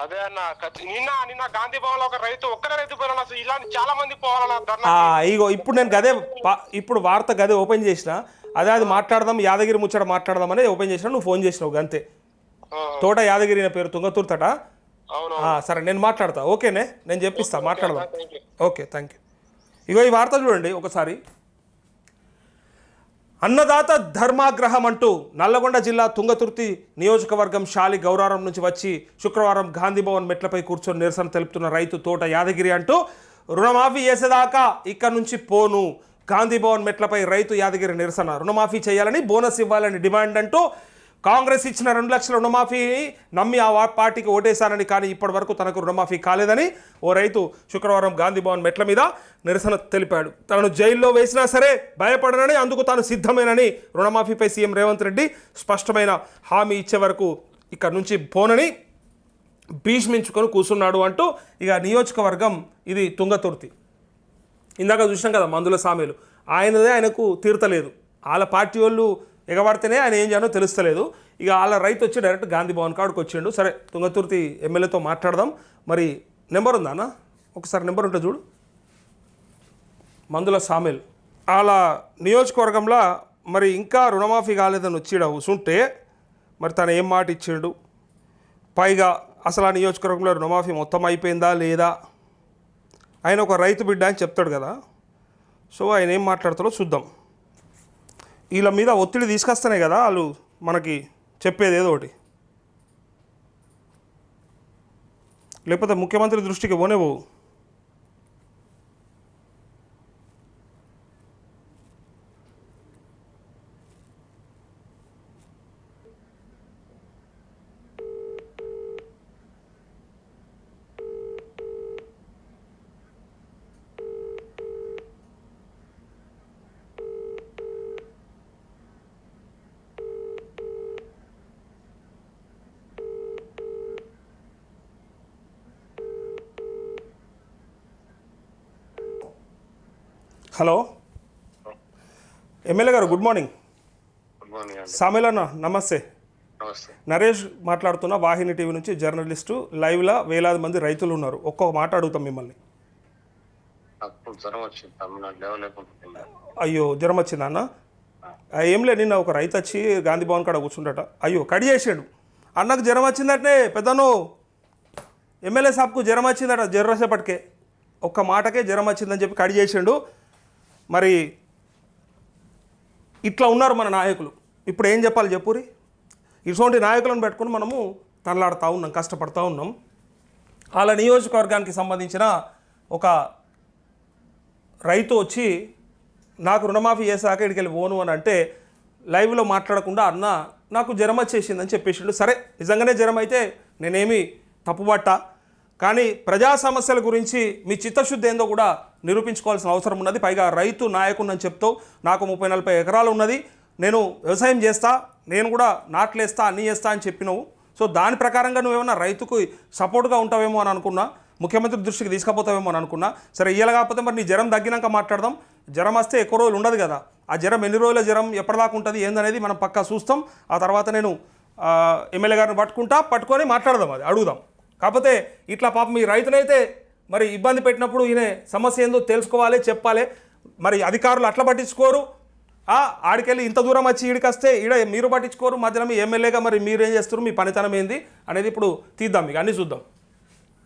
అదే అన్న నిన్న నిన్న గాంధీ భవన్లో ఒక రైతు ఒక్కరే రైతు అసలు ఇలాంటి చాలా మంది పోవాలన్న ఇగో ఇప్పుడు నేను గదే ఇప్పుడు వార్త గదే ఓపెన్ చేసిన అదే అది మాట్లాడదాం యాదగిరి ముచ్చట మాట్లాడదామని ఓపెన్ చేసిన నువ్వు ఫోన్ చేసినావు గంతే. ఆ, తోట యాదగిరి నా పేరు తుంగతుర్తట అవును ఆ, సరే నేను మాట్లాడతా. ఓకేనే? నేను చెప్పిస్తా మాట్లాడదాం. ఓకే థ్యాంక్ యూ ఇగో ఈ వార్త చూడండి ఒకసారి. అన్నదాత ధర్మాగ్రహం అంటూ నల్లగొండ జిల్లా తుంగతుర్తి నియోజకవర్గం శాలి గౌరారం నుంచి వచ్చి శుక్రవారం గాంధీభవన్ మెట్లపై కూర్చొని నిరసన తెలుపుతున్న రైతు తోట యాదగిరి అంటూ రుణమాఫీ చేసేదాకా ఇక్కడ నుంచి పోను. గాంధీభవన్ మెట్లపై రైతు యాదగిరి నిరసన. రుణమాఫీ చేయాలని బోనస్ ఇవ్వాలని డిమాండ్ అంటూ కాంగ్రెస్ ఇచ్చిన రెండు లక్షల రుణమాఫీని నమ్మి ఆ పార్టీకి ఓటేశానని కానీ ఇప్పటి వరకు తనకు రుణమాఫీ కాలేదని ఓ రైతు శుక్రవారం గాంధీ భవన్ మెట్ల మీద నిరసన తెలిపాడు. తనను జైల్లో వేసినా సరే భయపడనని అందుకు తాను సిద్ధమేనని రుణమాఫీపై సీఎం రేవంత్ రెడ్డి స్పష్టమైన హామీ ఇచ్చే వరకు ఇక్కడ నుంచి పోనని భీష్మించుకొని కూర్చున్నాడు అంటూ ఇక నియోజకవర్గం ఇది తుంగతుర్తి. ఇందాక చూసినాం కదా మందుల సామెలు. ఆయనదే ఆయనకు తీర్తలేదు. వాళ్ళ పార్టీ వాళ్ళు ఎగబడితేనే ఆయన ఏం చేయాలో తెలుస్తలేదు. ఇక వాళ్ళ రైతు వచ్చి డైరెక్ట్ గాంధీ భవన్ కాడికి వచ్చిండు. సరే తుంగతుర్తి ఎమ్మెల్యేతో మాట్లాడదాం. మరి నెంబర్ ఉందా అన్న? ఒకసారి నెంబర్ ఉంటే చూడు. మందుల సామెల్. వాళ్ళ నియోజకవర్గంలో మరి ఇంకా రుణమాఫీ కాలేదని వచ్చిడ కూసుంటే మరి తను ఏం మాట ఇచ్చిండు? పైగా అసలు ఆ నియోజకవర్గంలో రుణమాఫీ మొత్తం అయిపోయిందా లేదా? ఆయన ఒక రైతు బిడ్డ అని చెప్తాడు కదా. సో ఆయన ఏం మాట్లాడతాడో చూద్దాం. వీళ్ళ మీద ఒత్తిడి తీసుకొస్తేనే కదా వాళ్ళు మనకి చెప్పేది ఏదో ఒకటి. లేకపోతే ముఖ్యమంత్రి దృష్టికి పోనే పోవు. హలో. ఎమ్మెల్యే గారు గుడ్ మార్నింగ్. అండి. సామెలన్న నమస్తే. నమస్తే. నరేష్ మాట్లాడుతున్న వాహిని టీవీ నుంచి జర్నలిస్టు లైవ్లో వేలాది మంది రైతులు ఉన్నారు. ఒక్కొక్క మాట అడుగుతాం మిమ్మల్ని. అయ్యో జ్వరం వచ్చిందా అన్న? ఏం లే నిన్న ఒక రైతు వచ్చి గాంధీ భవన్ కాడ కూర్చుండట. అయ్యో కడి చేసాడు. అన్నకు జ్వరం వచ్చిందటే పెద్దను ఎమ్మెల్యే సాబ్కు జ్వరం వచ్చిందట జ్వరం వచ్చేపటికే ఒక్క మాటకే జ్వరం వచ్చిందని చెప్పి కడి చేసిండు. మరి ఇట్లా ఉన్నారు మన నాయకులు. ఇప్పుడు ఏం చెప్పాలి చెప్పురి ఇటువంటి నాయకులను పెట్టుకుని మనము తనలాడుతూ ఉన్నాం కష్టపడుతూ ఉన్నాం. వాళ్ళ నియోజకవర్గానికి సంబంధించిన ఒక రైతు వచ్చి నాకు రుణమాఫీ చేశాక ఇక్కడికి వెళ్ళి పోను అని అంటే లైవ్లో మాట్లాడకుండా అన్న నాకు జ్వరం వచ్చేసిందని చెప్పేసిండు. సరే నిజంగానే జ్వరం అయితే నేనేమి తప్పుబట్ట. కానీ ప్రజా సమస్యల గురించి మీ చిత్తశుద్ధి ఏందో కూడా నిరూపించుకోవాల్సిన అవసరం ఉన్నది. పైగా రైతు నాయకుడిని చెప్తావు నాకు ముప్పై నలభై ఎకరాలు ఉన్నది నేను వ్యవసాయం చేస్తా నేను కూడా నాట్లేస్తా అన్నీ చేస్తా అని చెప్పినావు. సో దాని ప్రకారంగా నువ్వేమన్నా రైతుకు సపోర్ట్గా ఉంటావేమో అని అనుకున్నా ముఖ్యమంత్రి దృష్టికి తీసుకుపోతావేమో అని అనుకున్నా సరే ఇయ్యాల కాకపోతే మరి నీ జ్వరం తగ్గినాక మాట్లాడదాం. జ్వరం వస్తే ఎక్కువ రోజులు ఉండదు కదా. ఆ జ్వరం ఎన్ని రోజుల జ్వరం ఎప్పటిదాకా ఉంటుంది ఏందనేది మనం పక్కా చూస్తాం. ఆ తర్వాత నేను ఎమ్మెల్యే గారిని పట్టుకుంటా పట్టుకొని మాట్లాడదాం అది అడుగుదాం. కాకపోతే ఇట్లా పాపం మీ రైతునైతే మరి ఇబ్బంది పెట్టినప్పుడు ఈయన సమస్య ఏందో తెలుసుకోవాలి చెప్పాలి. మరి అధికారులు అట్లా పట్టించుకోరు. ఆడికెళ్ళి ఇంత దూరం వచ్చి ఈడికి వస్తే ఈడ మీరు పట్టించుకోరు. మధ్యలో మీ ఎమ్మెల్యేగా మరి మీరు ఏం చేస్తారు మీ పనితనం ఏంది? అనేది ఇప్పుడు తీద్దాం మీకు అన్నీ చూద్దాం.